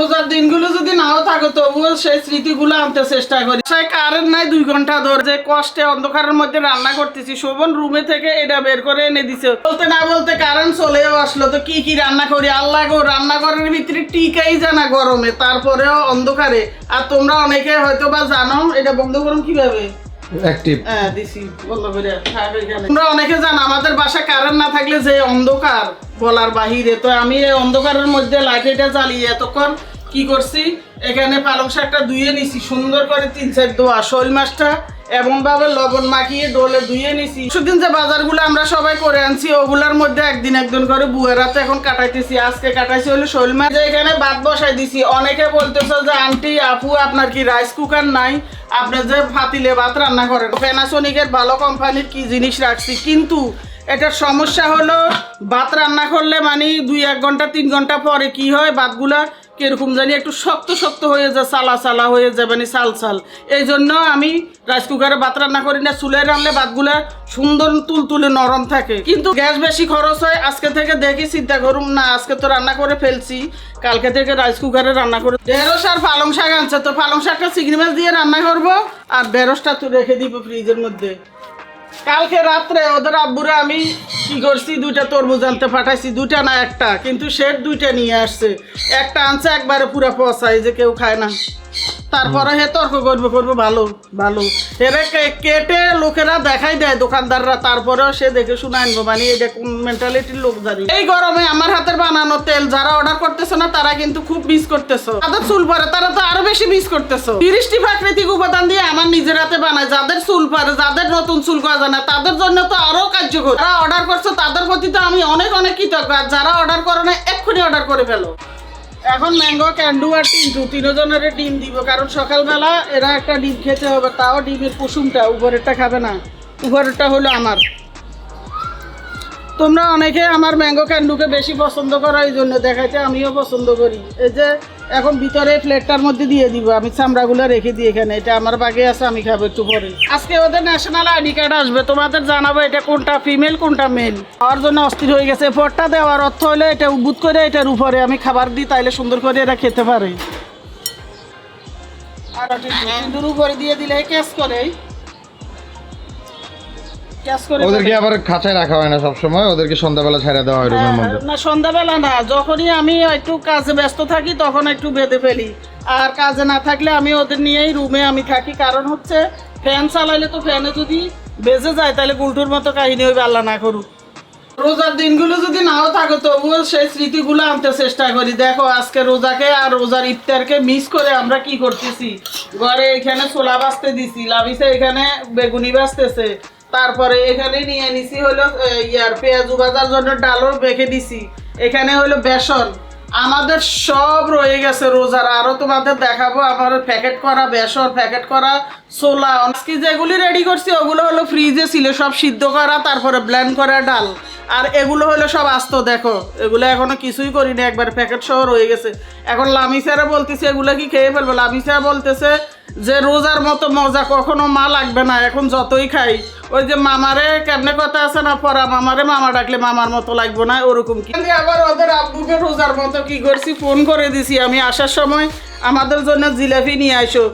রোজার দিনগুলো যদি নাও থাকে তবুও সেই স্মৃতিগুলো আনতে চেষ্টা করি। সেই কারেন্ট নাই দুই ঘণ্টা ধরে যে কষ্টে অন্ধকারের মধ্যে রান্না করতেছি শোভন রুমে থেকে এটা বের করে এনে দিছে। বলতে না বলতে কারেন্ট চলেও আসলো তো কি কি রান্না করি? আল্লাহ গো রান্নাঘরের ভিতরে টিকাই জানা গরমে তারপরেও অন্ধকারে। আর তোমরা অনেকে হয়তো বা জানো এটা বন্ধ করুন কীভাবে? হ্যাঁ। তোমরা অনেকে জানো আমাদের বাসা কারেন্ট না থাকলে যে অন্ধকার বলার বাহিরে তো আমি এই অন্ধকারের মধ্যে লাইটটা জ্বালিয়ে এতক্ষণ কি করছি? এখানে পালং শাকটা ধুয়ে নিছি, সুন্দর করে তিন চার দোয়া, শোল মাছটা এমন ভাবে লবণ মাখিয়ে ডোলে ধুয়ে নিছি। সেদিন যে বাজারগুলো আমরা সবাই করে আনছি, ওগুলার মধ্যে একদিন একদিন করে বুয়েরা তো এখন কাটাইতেছি। আজকে কাটাইছি হলো শোল মাছ। এখানে ভাত বসাই দিছি, অনেকে বলতেছে যে, আন্টি, আপু, আপনার কি রাইস কুকার নাই? আপনি যে ফাতিলে ভাত রান্না করেন। প্যানাসোনিকের ভালো কোম্পানির কি জিনিস রাখছি? কিন্তু এটার সমস্যা হলো, ভাত রান্না করলে মানে দুই এক ঘণ্টা, তিন ঘণ্টা পরে কি হয়? ভাতগুলা কীরকম জানি একটু শক্ত শক্ত হয়ে যায়, সালা সালা হয়ে যায় মানে সাল সাল। এই জন্য আমি রাইস কুকারে ভাত রান্না করি না, চুলে রান্নলে ভাতগুলা সুন্দর তুলতুলে নরম থাকে। কিন্তু গ্যাস বেশি খরচ হয়, আজকে থেকে দেখি, চিন্তা করুম না, আজকে তো রান্না করে ফেলছি। কালকে থেকে রাইস কুকারে রান্না করে ঢেঁড়স আর পালং শাক আনছে, তো পালং শাকটা চিংড়ি মাছ দিয়ে রান্না করব, আর ঢেঁড়সটা তো রেখে দিব ফ্রিজের মধ্যে। কালকে রাত্রে ওদের আব্বুরা আমি কি করছি, দুইটা তরমুজ আনতে পাঠাইছি, দুইটা না একটা, কিন্তু সে দুইটা নিয়ে আসছে। একটা আনছে, একবারে পুরো পচাই যে কেউ খায় না। তারপরে হে তর্ক করবে করবে, ভালো ভালো। এরা কেটে লোকেরা দেখাই দেয় দোকানদাররা, তারপরেও সে দেখে শুনে আনব। মানে এটা কোন মেন্টালিটির লোক জানি। এই গরমে আমার হাতের বানানো তেল যারা অর্ডার করতেছে না, তারা কিন্তু খুব মিস করতেছো। তাদের চুল পরে, তারা তো আরও বেশি মিস করতেছো। তিরিশটি প্রাকৃতিক উপাদান দিয়ে আমার নিজের হাতে বানায়। যাদের চুল পরে, যাদের নতুন চুল করা যায় না, তাদের জন্য তো আরও কার্যকর। যারা অর্ডার করছ, তাদের প্রতি তো আমি অনেক অনেক কৃতজ্ঞ। আর যারা অর্ডার করে না, এক্ষুনি অর্ডার করে ফেলো। এখন ম্যাঙ্গো ক্যান্ডু আর টিন্টু তিনজনের ডিম দিব, কারণ সকালবেলা এরা একটা ডিম খেতে হবে, তাও ডিমের কুসুমটা, উপরেরটা খাবে না। উপরেরটা হলো আমার। তোমরা অনেকে আমার ম্যাঙ্গো ক্যান্ডুকে বেশি পছন্দ করো এই জন্য দেখাইতে আমিও পছন্দ করি। এই যে এখন ভিতরে প্লেটটার মধ্যে দিয়ে দিব। আমি চামড়াগুলো রেখে দিই এখানে। এটা আমার বাগে আছে, আমি খাব একটু পরে। আজকে ওদের ন্যাশনাল আইডি কার্ড আসবে, তোমাদের জানাব এটা কোনটা ফিমেল কোনটা মেল খাওয়ার জন্য অস্থির হয়ে গেছে। পটটা দেওয়ার অর্থ হলো এটা উদ্বুত করে এটার উপরে। আমি খাবার দিই, তাইলে সুন্দর করে এরা খেতে পারে। আর উপরে দিয়ে দিলে ক্যাশ করে ওদেরকে আবার খাঁচায় রাখা হয় না সবসময় ওদেরকে সন্ধ্যাবেলা ছেড়ে দেওয়া হয় রুমের মধ্যে। না সন্ধ্যাবেলা না যখনই আমি একটু কাজে ব্যস্ত থাকি তখন একটু বেঁধে ফেলি। আর কাজে না থাকলে আমি ওদের নিয়েই রুমে আমি থাকি কারণ হচ্ছে ফ্যান চালাইলে তো ফ্যানে যদি বেজে যায় তাহলে গুলটুর মতো কাহিনী হইবে আল্লাহ না করুক। রোজার দিনগুলো যদি নাও থাকে তবুও সেই স্মৃতিগুলো আনতে চেষ্টা করি। দেখো আজকে রোজাকে আর রোজার ইফতারকে মিস করে আমরা কি করতেছি? ঘরে এখানে ছোলা বাঁচতে দিছি লাভিসে এখানে বেগুনি বাঁচতেছে তারপরে এখানে নিয়ে নিছি হলো ইয়ার পেঁয়াজু ভাজার জন্য ডালও বেঁকে দিছি। এখানে হলো বেসন। আমাদের সব রয়ে গেছে রোজার। আরও তোমাদের দেখাবো আমার প্যাকেট করা বেসন, প্যাকেট করা ছোলা। আজকে যেগুলি রেডি করছি, ওগুলো হলো ফ্রিজে ছিল, সব সিদ্ধ করা, তারপরে ব্ল্যান্ড করা ডাল। আর এগুলো হলো সব আস্ত, দেখো। এগুলো এখনও কিছুই করিনি, একবার প্যাকেট সহ রয়ে গেছে। এখন লামিসারা বলতেছে, এগুলো কি খেয়ে ফেলব? লামিসা বলতেছে যে রোজার মতো মজা কখনো মা লাগবে না, এখন যতই খাই। ওই যে মামারে কেমনে কথা আছে না পরা মামারে মামা ডাকলে মামার মতো লাগবে না, ওরকম কি? আবার ওদের আব্বুকে রোজার মতো কি করছি, ফোন করে দিছি। আমি আসার সময় আমাদের জন্য জিলাপি নিয়ে আসো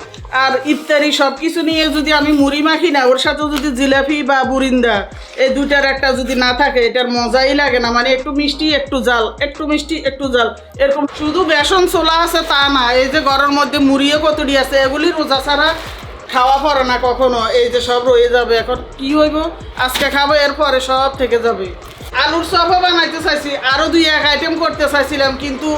আর ইফতারি সব কিছু নিয়ে যদি আমি মুড়ি মাখি না, ওর সাথে যদি জিলাপি বা বুরিন্দা, এই দুইটার একটা যদি না থাকে, এটার মজাই লাগে না। মানে একটু মিষ্টি, একটু জাল, একটু মিষ্টি, একটু জাল। এরকম শুধু বেসন ছোলা আছে তা না, এই যে ঘরের মধ্যে মুড়িও কতটি আছে, এগুলি রোজা ছাড়া খাওয়া পড়ে না কখনো। এই যে সব রয়ে যাবে, এখন কি হইব? আজকে খাব, এরপরে সব থেকে যাবে। আলুর চপও বানাইতে চাইছি আরও দুই, এক আইটেম করতে চাইছিলাম, কিন্তু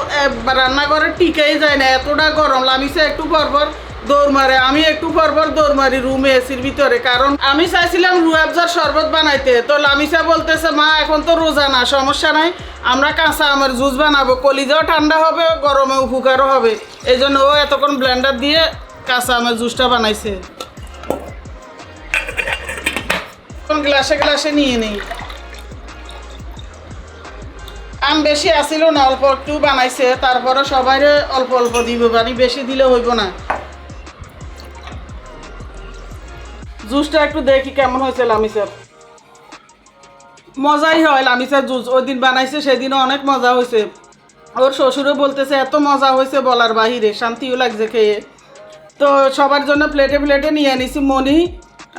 রান্নাঘরে টিকেই যায় না, এতটা গরম লামিছে একটু পরপর দৌড় মারে। আমি একটু পরপর দৌড় মারি রুমে এসির ভিতরে। কারণ আমি চাইছিলাম রুয়াবজার শরবত বানাইতে। তো লামিসা বলতেছে, মা, এখন তো রোজা না, সমস্যা নাই। আমরা কাঁচা আমের জুস বানাবো। কলিজাও ঠান্ডা হবে গরমে উপকারও হবে। এই জন্য ও এতক্ষণ ব্লেন্ডার দিয়ে কাঁচা আমের জুসটা বানাইছে। গ্লাসে গ্লাসে নিয়ে নেই। আম বেশি আসিল না, অল্প একটু বানাইছে। তারপরে সবাই অল্প অল্প দিব, পানি বেশি দিলে হইব না। জুসটা একটু দেখি কেমন হয়েছে লামিসের। মজাই হয় লামিসের জুস। ওই দিন বানাইছে, সেদিনও অনেক মজা হয়েছে। ওর শ্বশুরও বলতেছে, এত মজা হয়েছে বলার বাহিরে, শান্তিও লাগছে খেয়ে। তো সবার জন্য প্লেটে প্লেটে নিয়ে নিছি মনি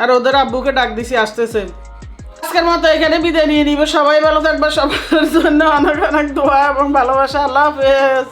আর ওদের আব্বুকে ডাক দিছি, আসতেছে। আজকের মতো এখানে বিদায় নিয়ে নিব। সবাই ভালো থাকবে, সবার জন্য অনেক অনেক দোয়া এবং ভালোবাসা। আল্লাহ হাফেজ।